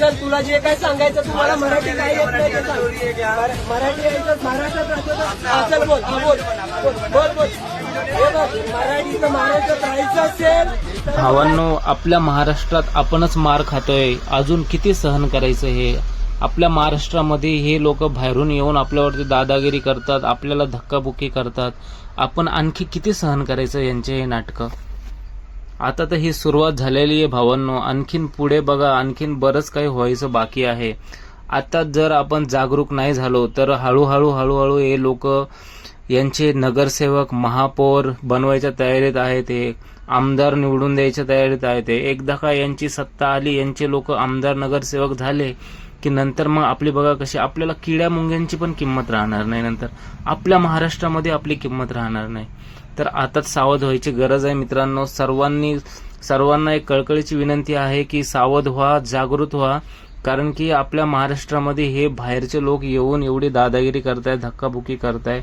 चल तुला जे काय सांगायचं तुम्हाला मराठी काय येत नाही ते सांग. मरा- मराठी यायचं महाराष्ट्रात राहतो तर- हा, चल बोल हा, बोल. बोल बोल महाराष्ट्रात राहायचं असेल भावांनो आपल्या महाराष्ट्रात आपणच मार खातोय. अजून किती सहन करायचं हे? आपल्या महाराष्ट्रामध्ये हे लोक बाहेरून येऊन आपल्यावरती दादागिरी करतात आपल्याला धक्काबुक्की करतात. आपण आणखी किती सहन करायचं यांचे हे नाटकं? आता तर ही सुरुवात झालेली आहे भावांनो. आणखीन पुढे बघा आणखीन बरंच काही व्हायचं बाकी आहे. आता जर आपण जागरूक नाही झालो तर हळूहळू हळूहळू हे लोक यांचे नगरसेवक महापौर बनवायच्या तयारीत आहेत एक आमदार निवडून द्यायच्या तयारीत आहेत हे एकदा का यांची सत्ता आली यांचे लोक आमदार नगरसेवक झाले की नंतर मग आपली बघा कशी आपल्याला किड्या मुंग्यांची पण किंमत राहणार नाही नंतर. आपल्या महाराष्ट्रामध्ये आपली किंमत राहणार नाही. तर आताच सावध व्हायची गरज आहे मित्रांनो. सर्वांनी सर्वांना एक कळकळीची विनंती आहे की सावध व्हा जागृत व्हा. कारण की आपल्या महाराष्ट्रामध्ये हे बाहेरचे लोक येऊन एवढी दादागिरी करताय धक्काबुक्की करताय